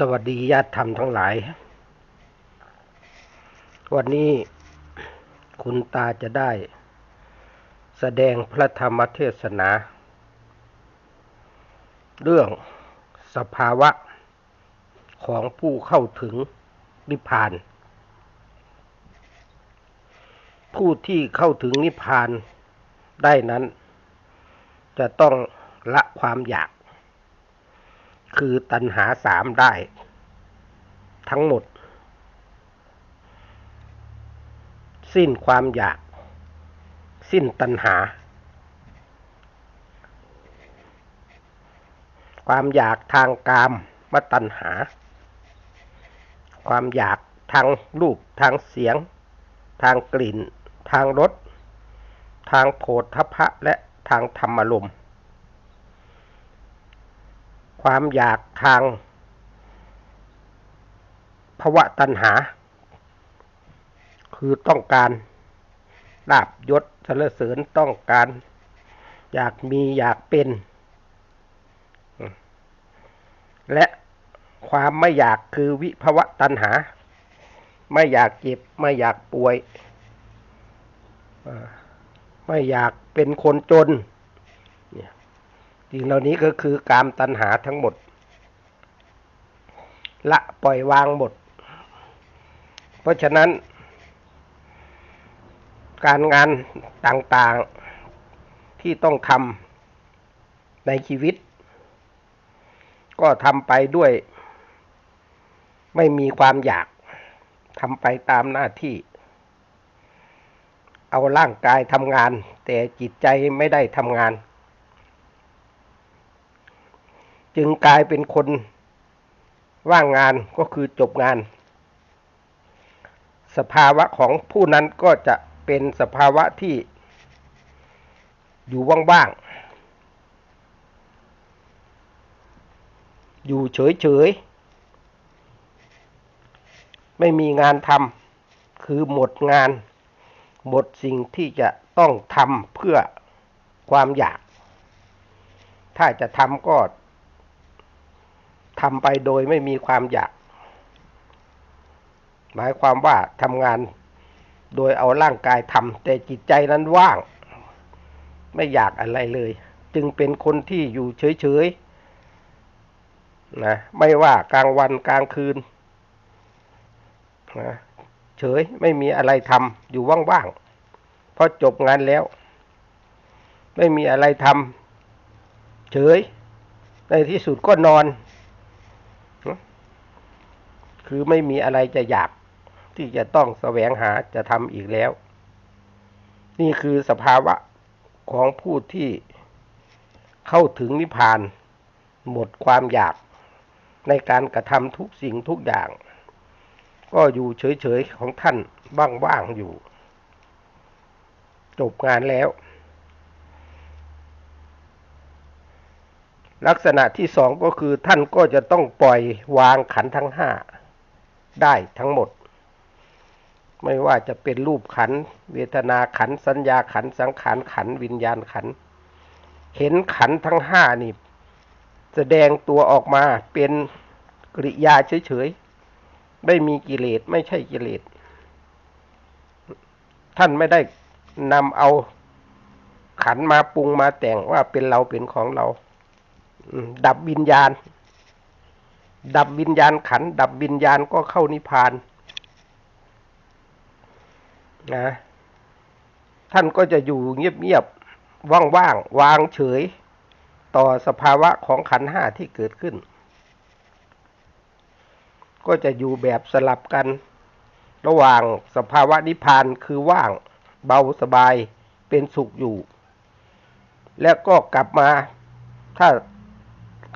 สวัสดีญาติธรรมทั้งหลาย วันนี้คุณตาจะได้ แสดงพระธรรมเทศนา เรื่องสภาวะของผู้เข้าถึงนิพพาน ผู้ที่เข้าถึงนิพพานได้นั้น จะต้องละความอยาก คือตัณหาสามได้ ทั้งหมด สิ้นความอยาก สิ้นตัณหา ความอยากทางกามมาตัณหา ความอยากทางรูปทางเสียง ทางกลิ่น ทางรสทางโผฏฐพะและทางธรรมลมณ์ ความอยากทางภวะตัณหา คือต้องการลาบยศสรรเสริญต้องการ อยากมีอยากเป็น และความไม่อยากคือวิภวะตัณหา ไม่อยากเจ็บ ไม่อยากป่วย ไม่อยากเป็นคนจน สิ่งเหล่านี้ก็คือกามตัณหาทั้งหมด ละปล่อยวางหมด เพราะฉะนั้น การงานต่างๆที่ต้องทำในชีวิต ก็ทำไปด้วย ไม่มีความอยากทำไปตามหน้าที่ เอาร่างกายทำงาน แต่จิตใจไม่ได้ทำงาน จึงกลายเป็นคนว่างงานก็คือจบงาน สภาวะของผู้นั้นก็จะเป็นสภาวะที่อยู่ว่างๆ อยู่เฉยๆ ไม่มีงานทำคือหมดงาน หมดสิ่งที่จะต้องทำเพื่อความอยาก ถ้าจะทำก็ ทำไปโดยไม่มีความอยาก หมายความว่าทำงานโดยเอาร่างกายทำแต่จิตใจนั้นว่าง ไม่อยากอะไรเลย จึงเป็นคนที่อยู่เฉยๆนะไม่ว่ากลางวันกลางคืนนะเฉยไม่มีอะไรทำอยู่ว่างๆพอจบงานแล้ว ไม่มีอะไรทำเฉย ในที่สุดก็นอน คือไม่มีอะไรจะอยากที่จะต้องแสวงหาจะทำอีกแล้ว นี่คือสภาวะของผู้ที่เข้าถึงนิพพาน หมดความอยากในการกระทำทุกสิ่งทุกอย่าง ก็อยู่เฉยๆของท่านบ้างๆอยู่ จบงานแล้ว ลักษณะที่สองก็คือท่านก็จะต้องปล่อยวางขันทั้งห้า ได้ทั้งหมด ไม่ว่าจะเป็นรูปขัน เวทนาขัน สัญญาขัน สังขารขัน วิญญาณขัน เห็นขันทั้งห้านี่ แสดงตัวออกมาเป็นกริยาเฉยๆไม่มีกิเลสไม่ใช่กิเลส ท่านไม่ได้นำเอาขันมาปรุงมาแต่งว่าเป็นเราเป็นของเรา ดับวิญญาณ ดับวิญญาณขัน ดับวิญญาณก็เข้านิพพานนะท่านก็จะอยู่เงียบๆว่างๆวางเฉย ต่อสภาวะของขันห้าที่เกิดขึ้น ก็จะอยู่แบบสลับกัน ระหว่างสภาวะนิพพานคือว่างเบาสบายเป็นสุขอยู่ แล้วก็กลับมาถ้า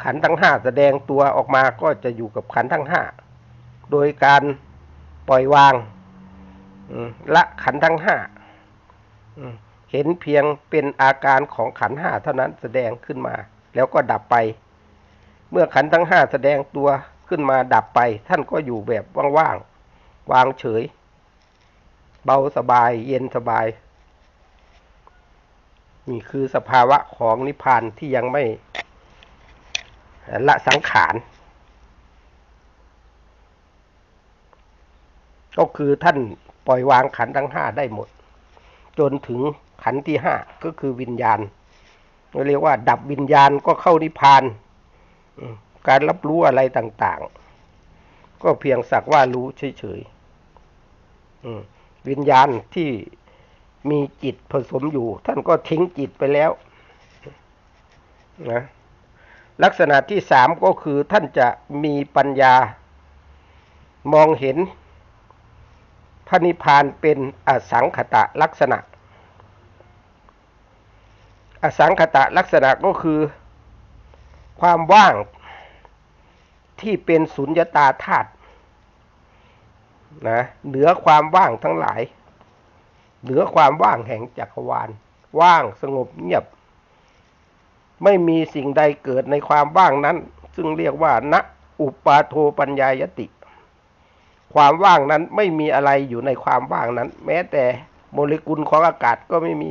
ขันทั้งห้าแสดงตัวออกมาก็จะอยู่กับขันทั้งห้าโดยการปล่อยวางละขันทั้งห้าเห็นเพียงเป็นอาการของขันห้าเท่านั้นแสดงขึ้นมา แล้วก็ดับไป เมื่อขันทั้งห้าแสดงตัวขึ้นมาดับไป ท่านก็อยู่แบบว่างๆวางเฉย เบาสบายเย็นสบาย นี่คือสภาวะของนิพพานที่ยังไม่ ละสังขาร ก็คือท่านปล่อยวางขันทั้งห้าได้หมด จนถึงขันที่ห้าก็คือวิญญาณเรียกว่า ดับวิญญาณก็เข้านิพพานการรับรู้อะไรต่าง ๆ ก็เพียงสักว่ารู้เฉยๆวิญญาณที่มีจิตผสมอยู่ ท่านก็ทิ้งจิตไปแล้ว นะ ลักษณะที่สามก็คือท่านจะมีปัญญามองเห็นพระนิพพานเป็นอสังขตะลักษณะ อสังขตะลักษณะก็คือ ความว่างที่เป็นสุญญตาธาตุนะเหนือความว่างทั้งหลาย เหนือความว่างแห่งจักรวาล ว่างสงบเงียบ ไม่มีสิ่งใดเกิดในความว่างนั้น ซึ่งเรียกว่าณอุปาโทปัญญายติ ความว่างนั้นไม่มีอะไรอยู่ในความว่างนั้น แม้แต่โมเลกุลของอากาศก็ไม่มี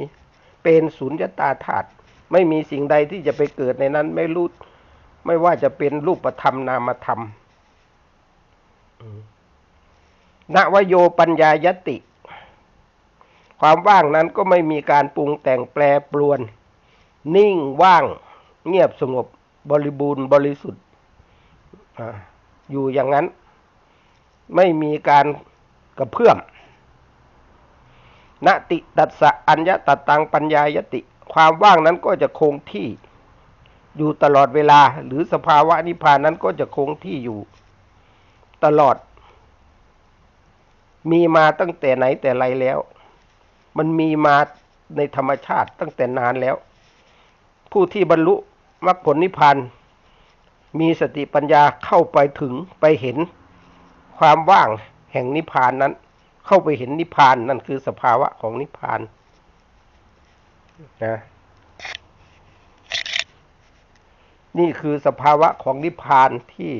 เป็นสุญญตาธาตุไม่มีสิ่งใดที่จะไปเกิดในนั้น ไม่รู้ไม่ว่าจะเป็นรูปธรรมนามธรรมณวโยปัญญายติ ความว่างนั้นก็ไม่มีการปรุงแต่งแปรปรวน นิ่งว่าง เงียบสงบบริบูรณ์บริสุทธิ์อยู่อย่างนั้น ไม่มีการกระเพื่อมนติตัสสะอัญญตตังปัญญายติ ความว่างนั้นก็จะคงที่อยู่ตลอดเวลา หรือสภาวะนิพพานนั้นก็จะคงที่อยู่ตลอด มีมาตั้งแต่ไหนแต่ไรแล้ว มันมีมาในธรรมชาติตั้งแต่นานแล้ว ผู้ที่บรรลุมรรคผลนิพพานมีสติปัญญาเข้าไปถึงไปเห็นความว่างแห่งนิพพานนั้น เข้าไปเห็นนิพพานนั่นคือสภาวะของนิพพานนะนี่คือสภาวะของนิพพานที่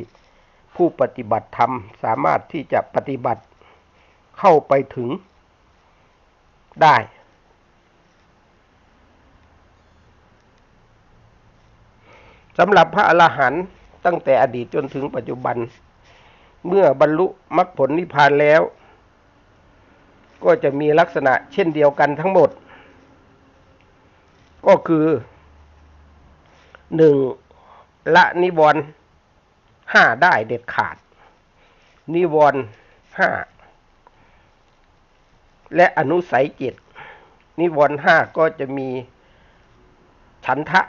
ผู้ปฏิบัติธรรมสามารถที่จะปฏิบัติเข้าไปถึงได้ สำหรับพระอรหันต์ตั้งแต่อดีตจนถึงปัจจุบัน เมื่อบรรลุมรรคผลนิพพานแล้ว ก็จะมีลักษณะเช่นเดียวกันทั้งหมด ก็คือหนึ่งละนิวรณ์ห้าได้เด็ดขาด นิวรณ์ห้าและอนุสัยเจ็ดนิวรณ์ห้าก็จะมีฉันทะ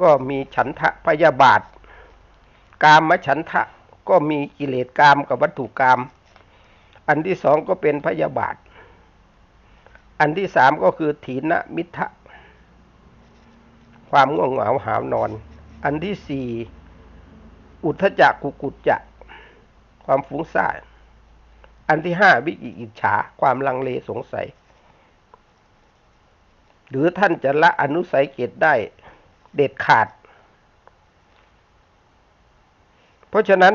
ก็มีฉันทะพยาบาท กามฉันทะก็มีกิเลสกามกับวัตถุกรรมอันที่สองก็เป็นพยาบาท อันที่สามก็คือถีนมิทะความง่วงเหงาหาวนอน อันที่สี่อุทจักกุกุจจะความฟุ้งซ่าน อันที่ห้าวิจิกิจฉา ความลังเลสงสัย หรือท่านจะละอนุสัยเกตได้เด็ดขาด เพราะฉะนั้น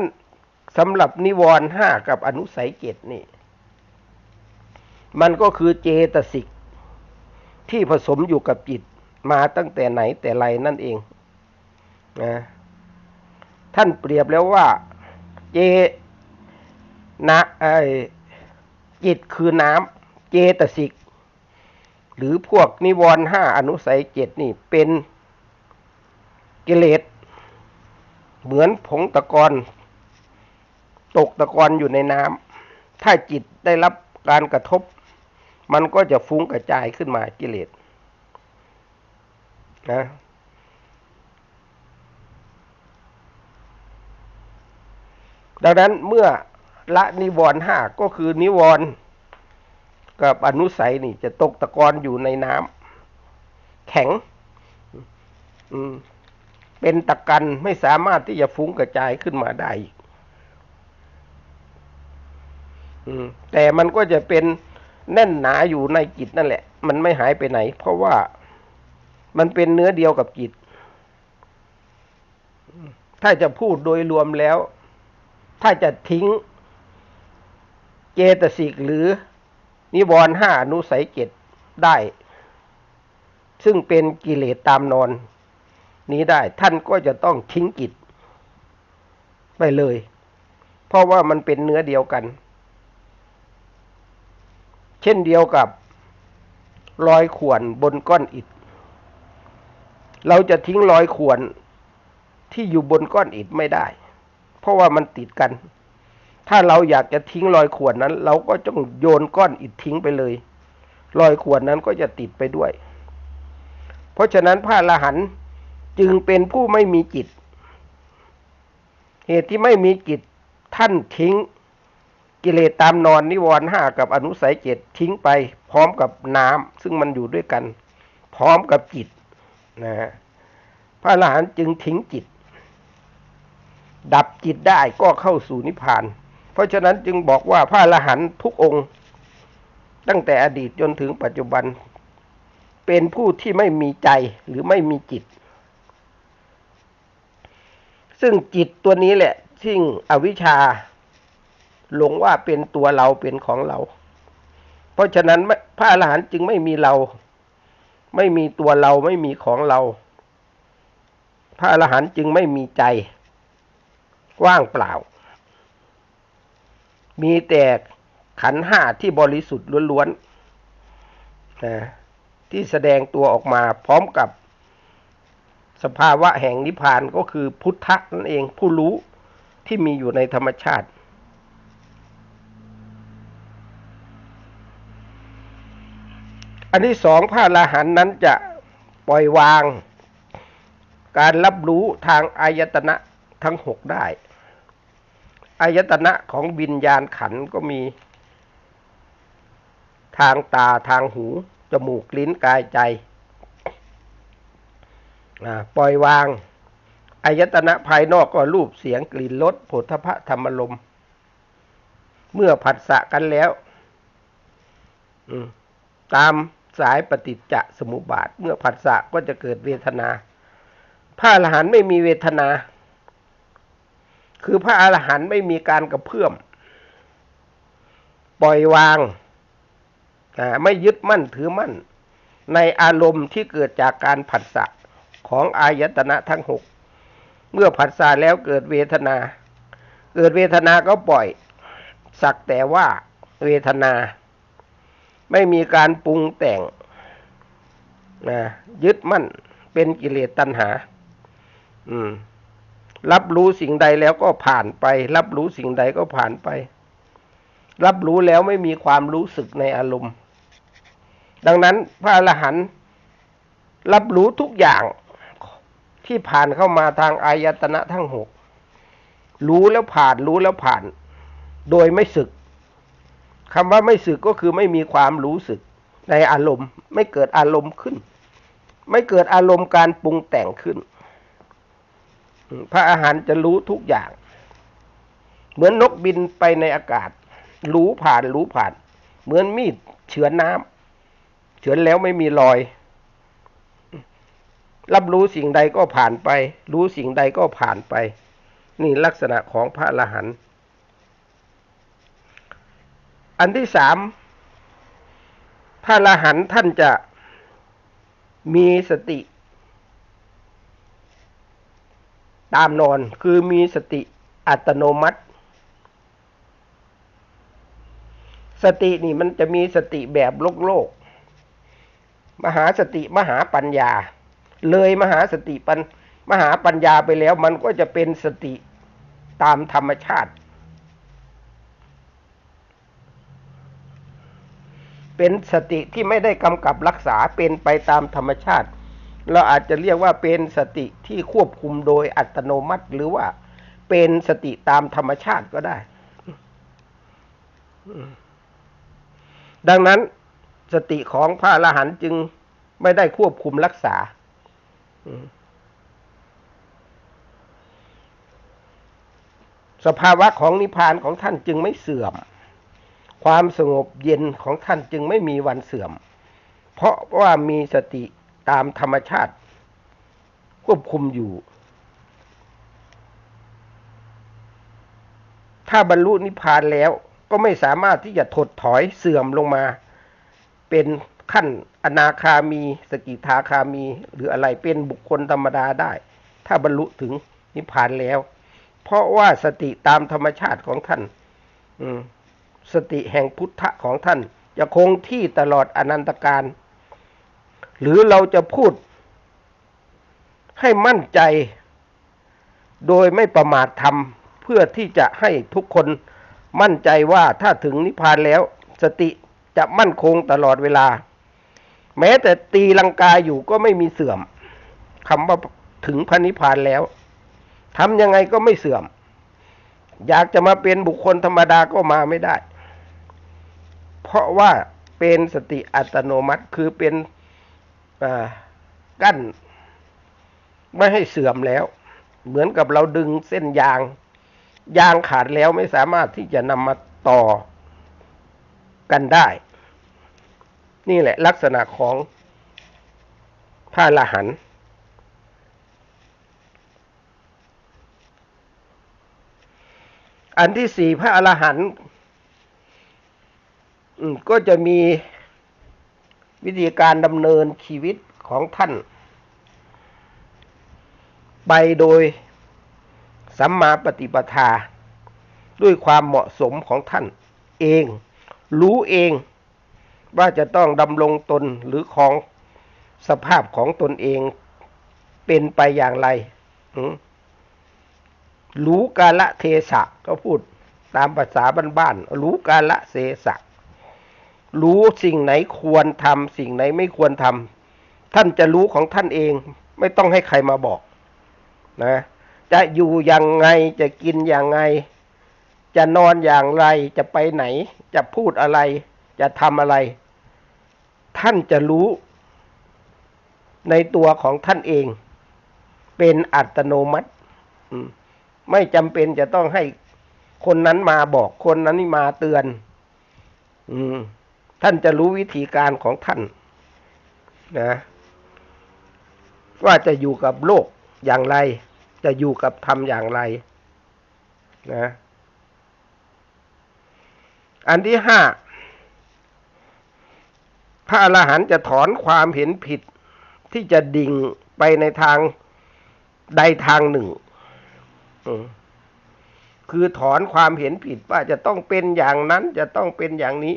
สำหรับนิวรณ์ห้ากับอนุสัยเกตนี่ มันก็คือเจตสิกที่ผสมอยู่กับจิตมาตั้งแต่ไหนแต่ไรนั่นเองนะท่านเปรียบแล้วว่า เจนะไอจิตคือน้ำเจตสิก หรือพวกนิวรณ์ห้าอนุสัยเจ็ดนี่เป็นกิเลสเหมือนผงตะกอนตกตะกอนอยู่ในน้ำถ้าจิตได้รับการกระทบ มันก็จะฟุ้งกระจายขึ้นมากิเลสนะดังนั้นเมื่อละนิวรณ์ห้าก็คือนิวรณ์ กับอนุสัยนี่ จะตกตะกอนอยู่ในน้ำแข็งเป็นตะกันไม่สามารถที่จะฟุ้งกระจายขึ้นมาได้แต่มันก็จะเป็นแน่นหนาอยู่ในจิตนั่นแหละ มันไม่หายไปไหน เพราะว่ามันเป็นเนื้อเดียวกับจิต ถ้าจะพูดโดยรวมแล้ว ถ้าจะทิ้งเจตสิกหรือ นิวรณ์ห้านุสัยเจตได้ ซึ่งเป็นกิเลสตามนอน นี้ได้ท่านก็จะต้องทิ้งจิตไปเลย เพราะว่ามันเป็นเนื้อเดียวกัน เช่นเดียวกับรอยข่วนบนก้อนอิฐ เราจะทิ้งรอยข่วนที่อยู่บนก้อนอิฐไม่ได้ เพราะว่ามันติดกัน ถ้าเราอยากจะทิ้งรอยขวนนั้น เราก็ต้องโยนก้อนอิฐทิ้งไปเลยรอยขวนนั้นก็จะติดไปด้วย เพราะฉะนั้นพระอรหันจึงเป็นผู้ไม่มีจิต เหตุที่ไม่มีจิตท่านทิ้งกิเลสตามนอนนิวรณ์ห้ากับอนุสัยเจ็ดทิ้งไป พร้อมกับน้ำซึ่งมันอยู่ด้วยกัน พร้อมกับจิตนะฮะพระอรหันต์จึงทิ้งจิต ดับจิตได้ก็เข้าสู่นิพพาน ราะฉะนั้นจึงบอกว่าพระอรหันต์ทุกองค์ ตั้งแต่อดีตจนถึงปัจจุบัน เป็นผู้ที่ไม่มีใจหรือไม่มีจิต ซึ่งจิตตัวนี้แหละซึ่งอวิชชาหลงว่าเป็นตัวเราเป็นของเรา เพราะฉะนั้นพระอรหันต์จึงไม่มีเรา ไม่มีตัวเราไม่มีของเรา พระอรหันต์จึงไม่มีใจ ว่างเปล่า มีแต่ขันห้าที่บริสุทธิ์ล้วนๆนะที่แสดงตัวออกมาพร้อมกับสภาวะแห่งนิพพานก็คือพุทธะนั่นเองผู้รู้ที่มีอยู่ในธรรมชาติ อันที่สองพระอรหันต์นั้นจะปล่อยวาง การรับรู้ทางอายตนะทั้งหกได้ อายตนะของวิญญาณขันก็มี ทางตาทางหู จมูกลิ้นกายใจ ปล่อยวางอายตนะภายนอกก็รูปเสียงกลิ่นรสผลทพะธรรมลม เมื่อผัสสะกันแล้วตามสายปฏิจจสมุปบาท เมื่อผัสสะก็จะเกิดเวทนา พระอรหันต์ไม่มีเวทนา คือพระอรหันต์ไม่มีการกระเพื่อม ปล่อยวาง ไม่ยึดมั่นถือมั่น ในอารมณ์ที่เกิดจากการผัสสะของอายตนะทั้งหก เมื่อผัสสะแล้วเกิดเวทนา เกิดเวทนาก็ปล่อย สักแต่ว่าเวทนา ไม่มีการปรุงแต่งนะยึดมั่นเป็นกิเลสตัณหา อืม รับรู้สิ่งใดแล้วก็ผ่านไป รับรู้สิ่งใดก็ผ่านไป รับรู้แล้วไม่มีความรู้สึกในอารมณ์ ดังนั้นพระอรหันต์รับรู้ทุกอย่างที่ผ่านเข้ามาทางอายตนะทั้งหกรู้แล้วผ่านรู้แล้วผ่าน โดยไม่สึกคำว่าไม่สึกก็คือไม่มีความรู้สึกในอารมณ์ ไม่เกิดอารมณ์ขึ้น ไม่เกิดอารมณ์การปรุงแต่งขึ้น พระอาหารจะรู้ทุกอย่าง เหมือนนกบินไปในอากาศ รู้ผ่านรู้ผ่าน เหมือนมีดเฉือนน้ำเฉือนแล้วไม่มีรอย รับรู้สิ่งใดก็ผ่านไป รู้สิ่งใดก็ผ่านไป นี่ลักษณะของพระอรหันต์อันที่สามพระอรหันต์ท่านจะมีสติ ตามนอนคือมีสติอัตโนมัติ สตินี่มันจะมีสติแบบโลกโลก มหาสติมหาปัญญา เลยมหาสติปัญมหาปัญญาไปแล้วมันก็จะเป็นสติตามธรรมชาติ เป็นสติที่ไม่ได้กำกับรักษาเป็นไปตามธรรมชาติ เราอาจจะเรียกว่าเป็นสติที่ควบคุมโดยอัตโนมัติ หรือว่าเป็นสติตามธรรมชาติก็ได้ ดังนั้นสติของพระอรหันต์จึงไม่ได้ควบคุมรักษา สภาวะของนิพพานของท่านจึงไม่เสื่อม ความสงบเย็นของท่านจึงไม่มีวันเสื่อม เพราะว่ามีสติ ตามธรรมชาติ ควบคุมอยู่ ถ้าบรรลุนิพพานแล้วก็ไม่สามารถที่จะถดถอยเสื่อมลงมา เป็นขั้นอนาคามี สกิทาคามี หรืออะไรเป็นบุคคลธรรมดาได้ ถ้าบรรลุถึงนิพพานแล้ว เพราะว่าสติตามธรรมชาติของท่านสติแห่งพุทธะของท่านจะคงที่ตลอดอนันตการ หรือเราจะพูดให้มั่นใจ โดยไม่ประมาททำเพื่อที่จะให้ทุกคนมั่นใจว่าถ้าถึงนิพพานแล้ว สติจะมั่นคงตลอดเวลา แม้แต่ตีลังกาอยู่ก็ไม่มีเสื่อมคำว่าถึงพระนิพพานแล้วทำยังไงก็ไม่เสื่อม อยากจะมาเป็นบุคคลธรรมดาก็มาไม่ได้ เพราะว่าเป็นสติอัตโนมัติคือเป็น กั้น ไม่ให้เสื่อมแล้ว เหมือนกับเราดึงเส้นยาง ยางขาดแล้วไม่สามารถที่จะนำมาต่อกันได้ นี่แหละลักษณะของพระละหันอันที่สี่พระอรหันต์ก็จะมี วิธีการดำเนินชีวิตของท่าน ไปโดยสัมมาปฏิปทา ด้วยความเหมาะสมของท่านเอง รู้เองว่าจะต้องดำรงตนหรือของสภาพของตนเองเป็นไปอย่างไร รู้กาละเทศะก็พูดตามภาษาบ้านๆรู้กาละเทศะ รู้สิ่งไหนควรทำสิ่งไหนไม่ควรทำท่านจะรู้ของท่านเอง ไม่ต้องให้ใครมาบอก นะ จะอยู่อย่างไงจะกินอย่างไง จะนอนอย่างไรจะไปไหน จะพูดอะไร จะทำอะไร ท่านจะรู้ ในตัวของท่านเอง เป็นอัตโนมัติไม่จำเป็นจะต้องให้คนนั้นมาบอกคนนั้นมาเตือน อืม ท่านจะรู้วิธีการของท่านนะ ว่าจะอยู่กับโลกอย่างไร จะอยู่กับธรรมอย่างไรนะ อันที่ห้าพระอรหันต์จะถอนความเห็นผิดที่จะดิ่งไปในทางใดทางหนึ่ง คือถอนความเห็นผิดว่าจะต้องเป็นอย่างนั้นจะต้องเป็นอย่างนี้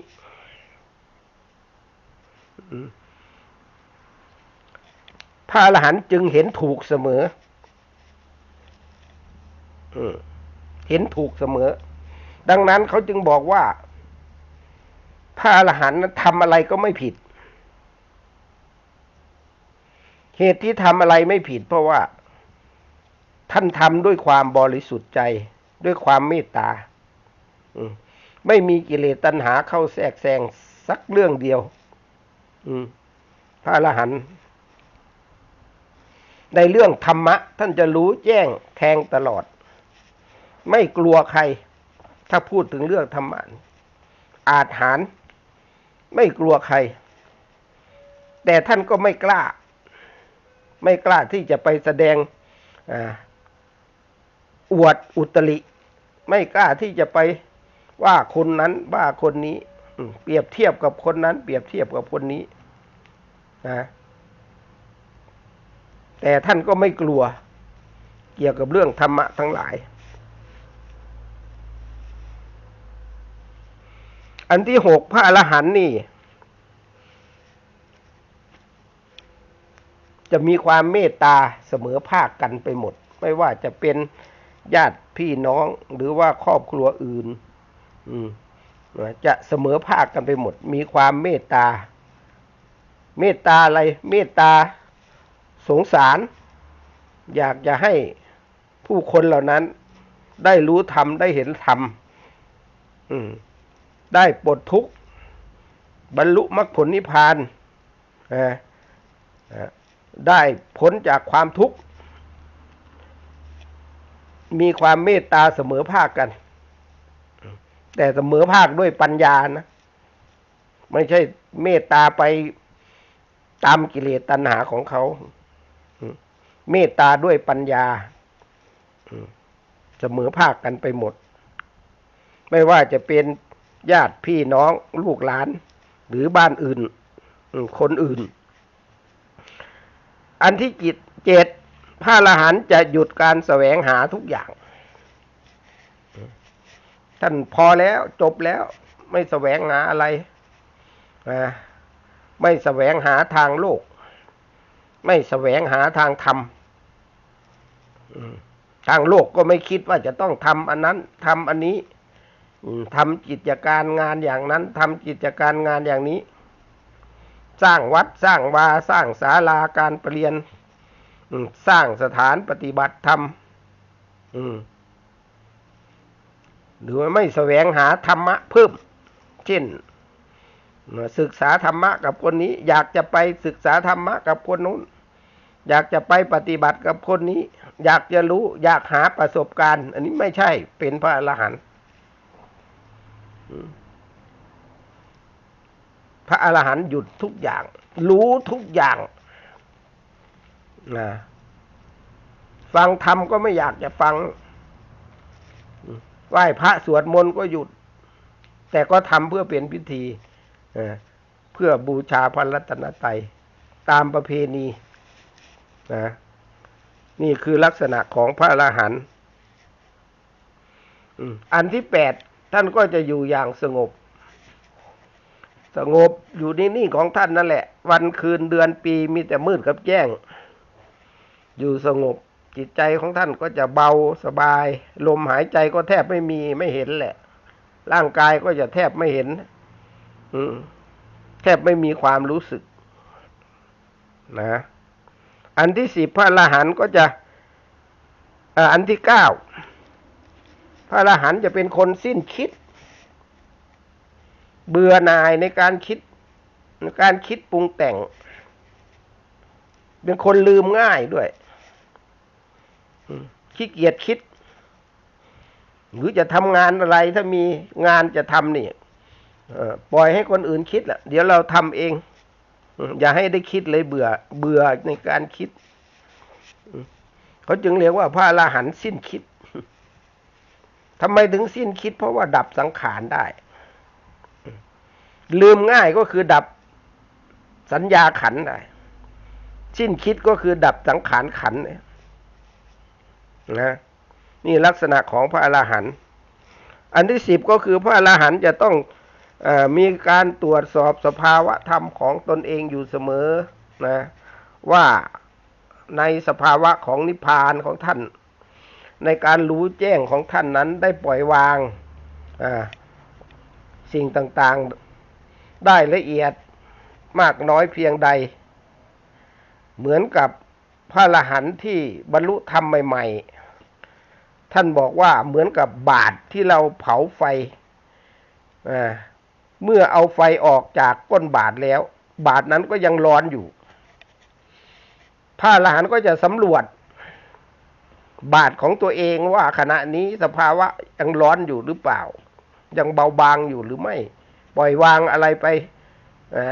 พระอรหันต์จึงเห็นถูกเสมอเห็นถูกเสมอ ดังนั้นเขาจึงบอกว่าพระอรหันต์ทำอะไรก็ไม่ผิด เหตุที่ทำอะไรไม่ผิด เพราะว่า ท่านทำด้วยความบริสุทธิ์ใจ ด้วยความเมตตาไม่มีกิเลสตัณหาเข้าแทรกแซงสักเรื่องเดียว พระอรหันต์ในเรื่องธรรมะ ท่านจะรู้แจ้งแทงตลอด ไม่กลัวใคร ถ้าพูดถึงเรื่องธรรมะอาจหาร ไม่กลัวใคร แต่ท่านก็ไม่กล้า ไม่กล้าที่จะไปแสดงอวดอุตริ ไม่กล้าที่จะไปว่าคนนั้นว่าคนนี้ เปรียบเทียบกับคนนั้น เปรียบเทียบกับคนนี้นะแต่ท่านก็ไม่กลัว เกี่ยวกับเรื่องธรรมะทั้งหลาย อันที่หกพระอรหันต์นี่ จะมีความเมตตาเสมอภาคกันไปหมด ไม่ว่าจะเป็นญาติพี่น้องหรือว่าครอบครัวอื่น อืม จะเสมอภาคกันไปหมด มีความเมตตา เมตตาอะไร เมตตาสงสาร อยากจะให้ผู้คนเหล่านั้น ได้รู้ธรรม ได้เห็นธรรมได้ปลดทุกข์ บรรลุมรรคผลนิพพานได้พ้นจากความทุกข์ มีความเมตตาเสมอภาคกัน แต่เสมอภาคด้วยปัญญานะ ไม่ใช่เมตตาไปตามกิเลสตัณหาของเขา เมตตาด้วยปัญญาเสมอภาคกันไปหมด ไม่ว่าจะเป็นญาติพี่น้องลูกหลาน หรือบ้านอื่น คนอื่น อันที่จิตเจตพระอรหันต์จะหยุดการแสวงหาทุกอย่าง ท่านพอแล้วจบแล้ว ไม่แสวงหาอะไรอ่าไม่แสวงหาทางโลก ไม่แสวงหาทางธรรมทางโลกก็ไม่คิดว่าจะต้องทำอันนั้นทำอันนี้ทำกิจการงานอย่างนั้นทำกิจการงานอย่างนี้ สร้างวัดสร้างวาสร้างศาลาการประเรียนสร้างสถานปฏิบัติธรรม หรือว่าไม่แสวงหาธรรมะเพิ่ม เช่นศึกษาธรรมะกับคนนี้ อยากจะไปศึกษาธรรมะกับคนนู้น อยากจะไปปฏิบัติกับคนนี้ อยากจะรู้อยากหาประสบการณ์ อันนี้ไม่ใช่เป็นพระอรหันต์พระอรหันต์หยุดทุกอย่าง รู้ทุกอย่างนะฟังธรรมก็ไม่อยากจะฟัง ไหว้พระสวดมนต์ก็หยุด แต่ก็ทำเพื่อเป็นพิธีเพื่อบูชาพระรัตนตรัยตามประเพณีนะนี่คือลักษณะของพระอรหันต์อันที่แปดท่านก็จะอยู่อย่างสงบ สงบอยู่นิ่ของท่านนั่นแหละ วันคืนเดือนปีมีแต่มืดกับแจ้ง อยู่สงบ จิตใจของท่านก็จะเบาสบาย ลมหายใจก็แทบไม่มีไม่เห็นแหละ ร่างกายก็จะแทบไม่เห็น อืม แทบไม่มีความรู้สึก นะ อันที่สิบพระอรหันก็จะอันที่เก้าพระอรหันจะเป็นคนสิ้นคิด เบื่อหน่ายในการคิดในการคิดปรุงแต่ง เป็นคนลืมง่ายด้วย ขี้เกียจคิด หรือจะทำงานอะไรถ้ามีงานจะทำนี่ปล่อยให้คนอื่นคิดละเดี๋ยวเราทำเอง อย่าให้ได้คิดเลยเบื่อ เบื่อในการคิด เขาจึงเรียกว่าพระอรหันต์สิ้นคิดทำไมถึงสิ้นคิดเพราะว่าดับสังขารได้ ลืมง่ายก็คือดับสัญญาขันได้ สิ้นคิดก็คือดับสังขารขันเนี่ย นะนี่ลักษณะของพระอรหันต์อันที่สิบก็คือพระอรหันต์จะต้องอมีการตรวจสอบสภาวะธรรมของตนเองอยู่เสมอนะว่าในสภาวะของนิพพานของท่าน ในการรู้แจ้งของท่านนั้นได้ปล่อยวางสิ่งต่างๆได้ละเอียดมากน้อยเพียงใด เหมือนกับ พระอรหันต์ที่บรรลุธรรมใหม่ ๆ ท่านบอกว่าเหมือนกับบาตรที่เราเผาไฟ เมื่อเอาไฟออกจากก้นบาตรแล้ว บาตรนั้นก็ยังร้อนอยู่ พระอรหันต์ก็จะสำรวจ บาตรของตัวเองว่าขณะนี้สภาวะยังร้อนอยู่หรือเปล่า ยังเบาบางอยู่หรือไม่ ปล่อยวางอะไรไป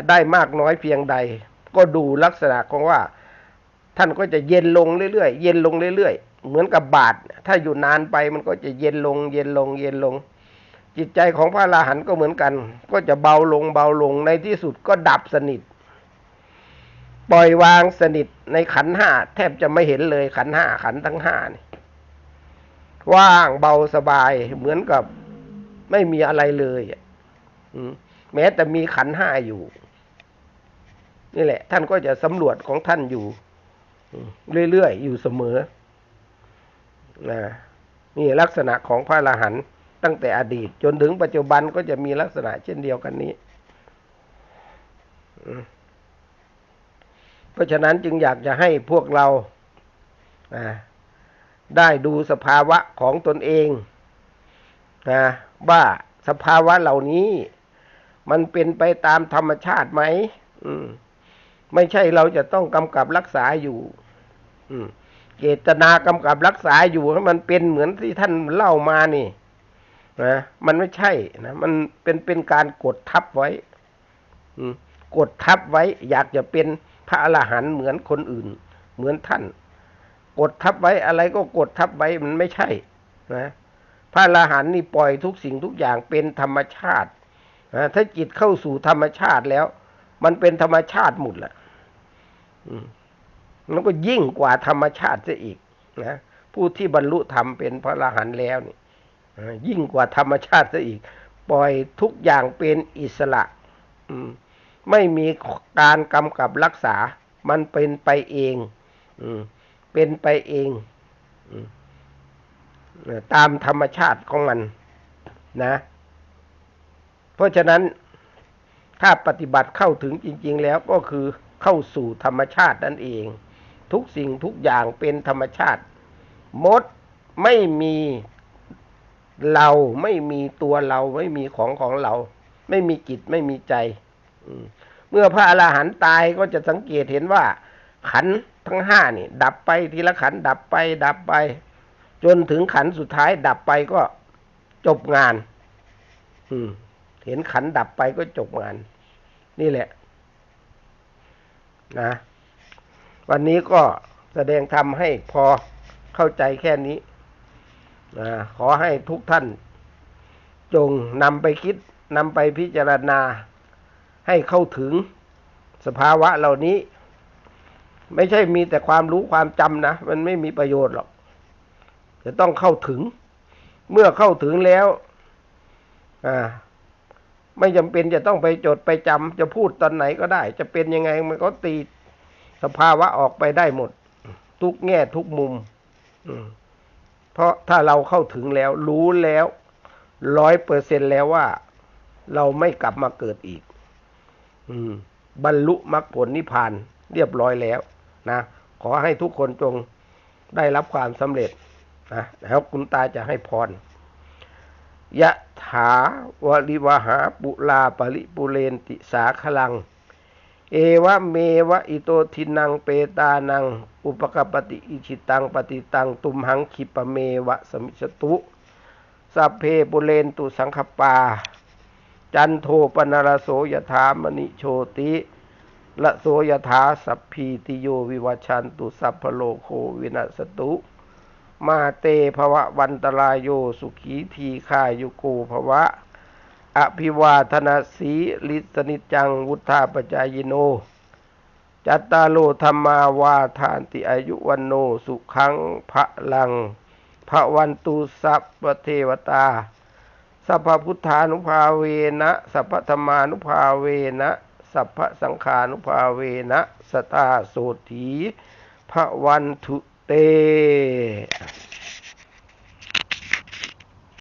ได้มากน้อยเพียงใด ก็ดูลักษณะของว่า ท่านก็จะเย็นลงเรื่อยๆ เย็นลงเรื่อยๆ เหมือนกับบาตรถ้าอยู่นานไปมันก็จะเย็นลง เย็นลง เย็นลง จิตใจของพระอราหันต์ก็เหมือนกัน ก็จะเบาลงเบาลง ในที่สุดก็ดับสนิท ปล่อยวางสนิทในขันห้าแทบจะไม่เห็นเลยขันห้าขันทั้งห้านี่ว่างเบาสบายเหมือนกับไม่มีอะไรเลยแม้แต่มีขันห้าอยู่ นี่แหละ ท่านก็จะสำรวจของท่านอยู่ เรื่อยๆ อยู่เสมอนะนี่ลักษณะของพระอรหันต์ตั้งแต่อดีต จนถึงปัจจุบันก็จะมีลักษณะเช่นเดียวกันนี้ เพราะฉะนั้นจึงอยากจะให้พวกเราอ่าได้ดูสภาวะของตนเองนะว่าสภาวะเหล่านี้ มันเป็นไปตามธรรมชาติไหม อืม ไม่ใช่เราจะต้องกำกับรักษาอยู่ อืมเจตนากำกับรักษาอยู่ให้มันเป็นเหมือนที่ท่านเล่ามานี่นะมันไม่ใช่นะมันเป็นเป็นการกดทับไว้ อืมกดทับไว้ อยากจะเป็นพระอรหันต์เหมือนคนอื่น เหมือนท่าน กดทับไว้อะไรก็กดทับไว้มันไม่ใช่ นะพระอรหันต์นี่ปล่อยทุกสิ่งทุกอย่างเป็นธรรมชาตินะถ้าจิตเข้าสู่ธรรมชาติแล้ว มันเป็นธรรมชาติหมดแหละ มันก็ยิ่งกว่าธรรมชาติซะอีกนะผู้ที่บรรลุธรรมเป็นพระอรหันต์แล้วนี่ยิ่งกว่าธรรมชาติซะอีก ปล่อยทุกอย่างเป็นอิสระมไม่มีการกำกับรักษา มันเป็นไปเองอเป็นไปเองอตามธรรมชาติของมันนะ เพราะฉะนั้นถ้าปฏิบัติเข้าถึงจริง ๆ แล้วก็คือ เข้าสู่ธรรมชาตินั่นเอง ทุกสิ่งทุกอย่างเป็นธรรมชาติ มดไม่มีเราไม่มีตัวเราไม่มีของของเรา ไม่มีจิตไม่มีใจเมื่อพระอรหันต์ตายก็จะสังเกตเห็นว่า ขันทั้งห้านี่ ดับไปทีละขันดับไป ดับไป จนถึงขันสุดท้าย ดับไปก็จบงาน อืม เห็นขันดับไปก็จบงาน นี่แหละ นะ วันนี้ก็แสดงธรรมให้พอเข้าใจแค่นี้นะขอให้ทุกท่าน จงนำไปคิดนำไปพิจารณาให้เข้าถึงสภาวะเหล่านี้ ไม่ใช่มีแต่ความรู้ความจำนะ มันไม่มีประโยชน์หรอก จะต้องเข้าถึง เมื่อเข้าถึงแล้ว อ่า ไม่จำเป็นจะต้องไปจดไปจำจะพูดตอนไหนก็ได้ จะเป็นยังไงมันก็ตีสภาวะออกไปได้หมด ทุกแง่ทุกมุม อืมเพราะถ้าเราเข้าถึงแล้ว รู้แล้วร้อยเปอร์เซ็นแล้วว่า เราไม่กลับมาเกิดอีก อืม บรรลุมรรคผลนิพพานเรียบร้อยแล้ว นะ ขอให้ทุกคนจงได้รับความสำเร็จนะแล้วคุณตาจะให้พรยะ ถาวริวหาปุลาปริปุเรนติสาคลัง เอวะเมวะอิโตทินังเปตานัง อุปกปติอิชิตังปฏิตังตุมหังคิปเมวะสมิสตุสัพเพปุเรนตุสังคปา จันโทปนารโสยถามณิโชติละโสยถาสัพพีติโยวิวัชันตุสัพพโลโควินัสตุ มาเตภวะวันตรายโยสุขีทีฆายุโกภวะ อภิวาธนาสีลิสนิจังวุธาปจายโน จัตตาโลธรรมาวาทานติอายุวันโนสุขังพระลังพระวันตุสัพเทวตา สัพพพุทธานุภาเวนะ สัพพธรรมานุภาเวนะ สัพพสังขานุภาเวนะ สตาโสถีพระวันทุ เต